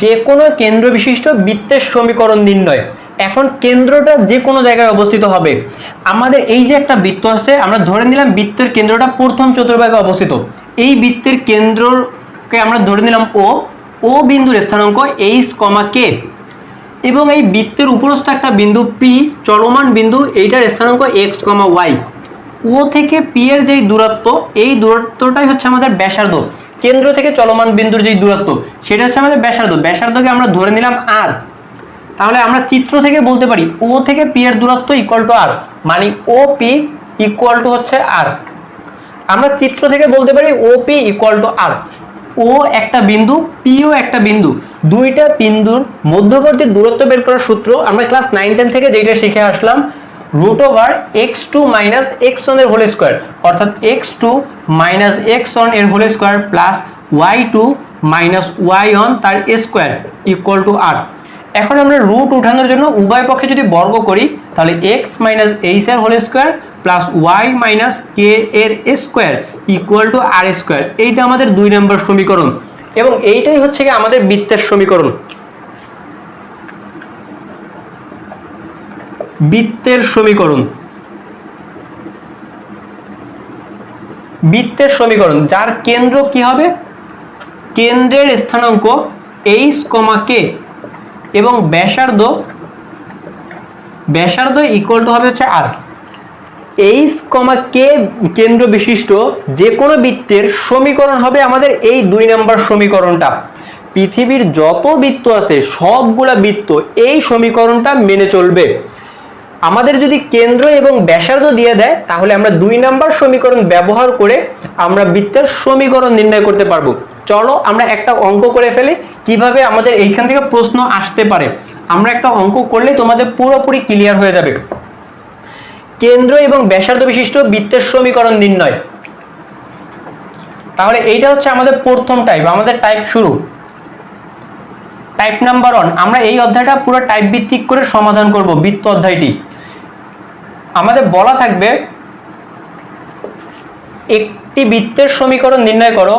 যে কোনো কেন্দ্র বিশিষ্ট বৃত্তের সমীকরণ নির্ণয়। এখন কেন্দ্রটা যে কোনো জায়গায় অবস্থিত হবে। আমাদের এই যে একটা বৃত্ত আছে, আমরা ধরে নিলাম বৃত্তের কেন্দ্রটা প্রথম চতুর্ভাগে অবস্থিত। এই বৃত্তের কেন্দ্রকে আমরা ধরে নিলাম ও ও বিন্দুর স্থানাঙ্ক এইচ কমা কে এবং এই বৃত্তের উপরস্থ একটা বিন্দু পি চলমান বিন্দু, এইটার স্থানাঙ্ক এক্স কমা ওয়াই ও থেকে পি এর যেই দূরত্ব, এই দূরত্বটাই হচ্ছে আমাদের ব্যাসার্ধ। কেন্দ্র থেকে চলমান বিন্দুর যেই দূরত্ব, সেটা হচ্ছে আমাদের ব্যাসার্ধ। ব্যাসার্ধকে আমরা ধরে নিলাম আর তাহলে আমরা চিত্র থেকে বলতে পারি ও থেকে পি এর দূরত্ব ইকুয়াল টু আর মানে ও পি ইকুয়াল টু হচ্ছে আর আমরা চিত্র থেকে বলতে পারি O P equal to r O একটা বিন্দু পিও একটা বিন্দু। দুইটা বিন্দুর মধ্যবর্তী দূরত্ব বের করার সূত্র আমরা ক্লাস নাইন টেন থেকে যেটা শিখে আসলাম root over x two minus x one whole square অর্থাৎ এক্স টু মাইনাস এক্স ওয়ানের whole square plus y two minus y one তার স্কোয়ার ইকুয়াল টু আর এখন আমরা রুট উঠানোর জন্য উভয় পক্ষে যদি বর্গ করি, তাহলে এক্স মাইনাস এইচ এর whole square plus y minus k এর square equal to r square এইটা আমাদের দুই নম্বর সমীকরণ। এবং এইটাই হচ্ছে কি আমাদের বৃত্তের সমীকরণ। বৃত্তের সমীকরণ। বৃত্তের সমীকরণ, যার কেন্দ্র কি হবে? কেন্দ্রের স্থানাঙ্ক এইচ কমা কে এবং ব্যাসার্ধ ব্যাসার্ধ ইকুয়াল টু হবে হচ্ছে আর এইচ কমা কে কেন্দ্র বিশিষ্ট যে কোনো বৃত্তের সমীকরণ হবে আমাদের এই দুই নম্বর সমীকরণটা। পৃথিবীর যত বৃত্ত আছে, সবগুলা বৃত্ত এই সমীকরণটা মেনে চলবে। আমাদের যদি কেন্দ্র এবং ব্যাসার্ধ দিয়ে দেয়, তাহলে আমরা দুই নাম্বার সমীকরণ ব্যবহার করে আমরা বৃত্তের সমীকরণ নির্ণয় করতে পারব। চলো আমরা একটা অঙ্ক করে ফেলি, কীভাবে আমাদের এইখান থেকে প্রশ্ন আসতে পারে। আমরা একটা অঙ্ক করলে তোমাদের পুরোপুরি ক্লিয়ার হয়ে যাবে। কেন্দ্র এবং ব্যাসার্ধ বিশিষ্ট বৃত্তের সমীকরণ নির্ণয়। তাহলে এইটা হচ্ছে আমাদের প্রথম টাইপ আমাদের টাইপ শুরু। টাইপ নাম্বার ওয়ান আমরা এই অধ্যায়টা পুরো টাইপ ভিত্তিক করে সমাধান করব, বৃত্ত অধ্যায়টি। আমাদের বলা থাকবে, একটি বৃত্তের সমীকরণ নির্ণয় করো।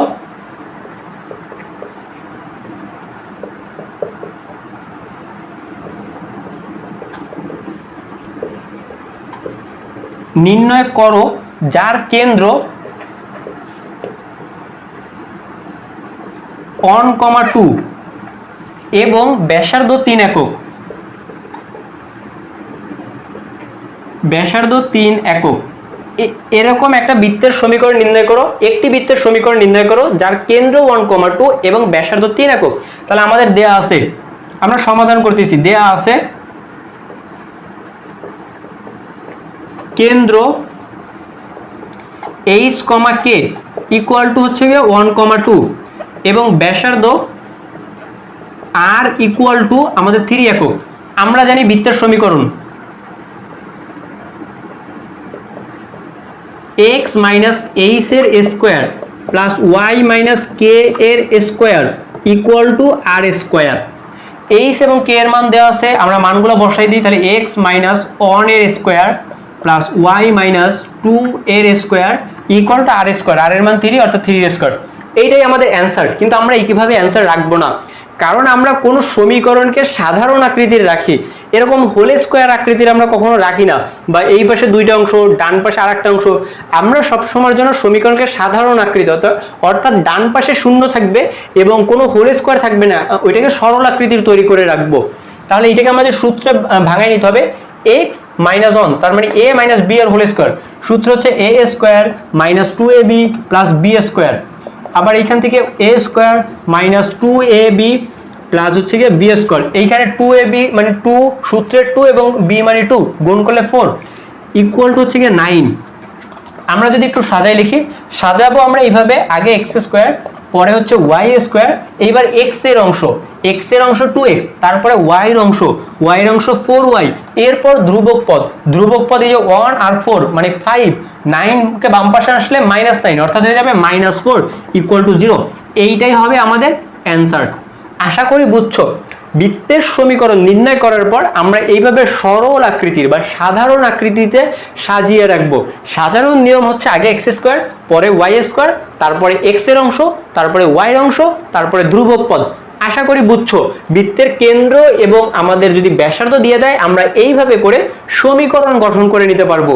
নির্ণয় করো যার কেন্দ্র ওয়ান কমা টু এবং ব্যাসার্ধ তিন একক। ব্যাসার্ধ তিন একক। এরকম একটা বৃত্তের সমীকরণ নির্ণয় করো, একটি বৃত্তের সমীকরণ নির্ণয় করো, যার কেন্দ্র ওয়ান কমা টু এবং ব্যাসার্ধ তিন একক। তাহলে আমাদের দেয়া আছে, আমরা সমাধান করতেছি, দেয়া আছে কেন্দ্র h comma k equal to হচ্ছে গিয়ে ওয়ান কমা টু এবং ব্যাসার্ধ আর ইকুয়াল টু আমাদের থ্রি একক। আমরা জানি বৃত্তের সমীকরণ। এক্স মাইনাস এইচ এর square plus y minus k এর square equal to r square h এবং কে এর মান দেওয়া আছে, আমরা মানগুলো বসাই দিই, তাহলে এক্স মাইনাস ওয়ানের square plus y minus two এর square equal to r square r এর মান থ্রি অর্থাৎ থ্রি স্কোয়ার এইটাই আমাদের অ্যান্সার কিন্তু আমরা এইভাবে অ্যান্সার রাখব না। কারণ আমরা কোনো সমীকরণকে সাধারণ আকৃতির রাখি। এরকম হোল স্কোয়ার আকৃতির আমরা কখনো রাখি না। বা এই পাশে দুইটা অংশ, ডান পাশে আর একটা অংশ। আমরা সবসময়ের জন্য সমীকরণকে সাধারণ আকৃতি অর্থাৎ ডান পাশে শূন্য থাকবে এবং কোনো হোল স্কোয়ার থাকবে না। ওইটাকে সরল আকৃতির তৈরি করে রাখব। তাহলে এটাকে আমাদের সূত্রে ভাঙায় নিতে হবে। এক্স মাইনাস ওয়ান তার মানে এ মাইনাস বি আর হোল স্কোয়ার সূত্র হচ্ছে a square minus two a b plus b square আবার এইখান থেকে a square minus two a b plus হচ্ছে গিয়ে বি স্কোয়ার এইখানে টু এ বি মানে টু সূত্রের টু এবং বি মানে টু গুণ করলে ফোর ইকুয়াল টু হচ্ছে গিয়ে নাইন আমরা যদি একটু সাজাই লিখি, সাজাবো আমরা এইভাবে, আগে এক্স স্কোয়ার পরে হচ্ছে ওয়াই স্কোয়ার এইবার এক্সের অংশ এক্সের অংশ টু এক্স তারপরে ওয়াই এর অংশ ওয়াই এর অংশ ফোর ওয়াই এরপর ধ্রুবক পদ ধ্রুবক পদ এই যে ওয়ান আর ফোর মানে ফাইভ নাইনকে বাম পাশে আসলে মাইনাস নাইন অর্থাৎ হয়ে যাবে minus four equal to zero এইটাই হবে আমাদের অ্যান্সার আশা করি বুঝছ। বৃত্তের সমীকরণ নির্ণয় করার পর আমরা এইভাবে সরল আকৃতির বা সাধারণ আকৃতিতে সাজিয়ে রাখব। সাজানোর নিয়ম হচ্ছে আগে এক্স স্কোয়ার পরে ওয়াই স্কোয়ার তারপরে এক্সের অংশ, তারপরে ওয়াই এর অংশ, তারপরে ধ্রুবক পদ। আশা করি বুঝছ, বৃত্তের কেন্দ্র এবং আমাদের যদি ব্যাসার্ধ দিয়ে দেয়, আমরা এইভাবে করে সমীকরণ গঠন করে নিতে পারব।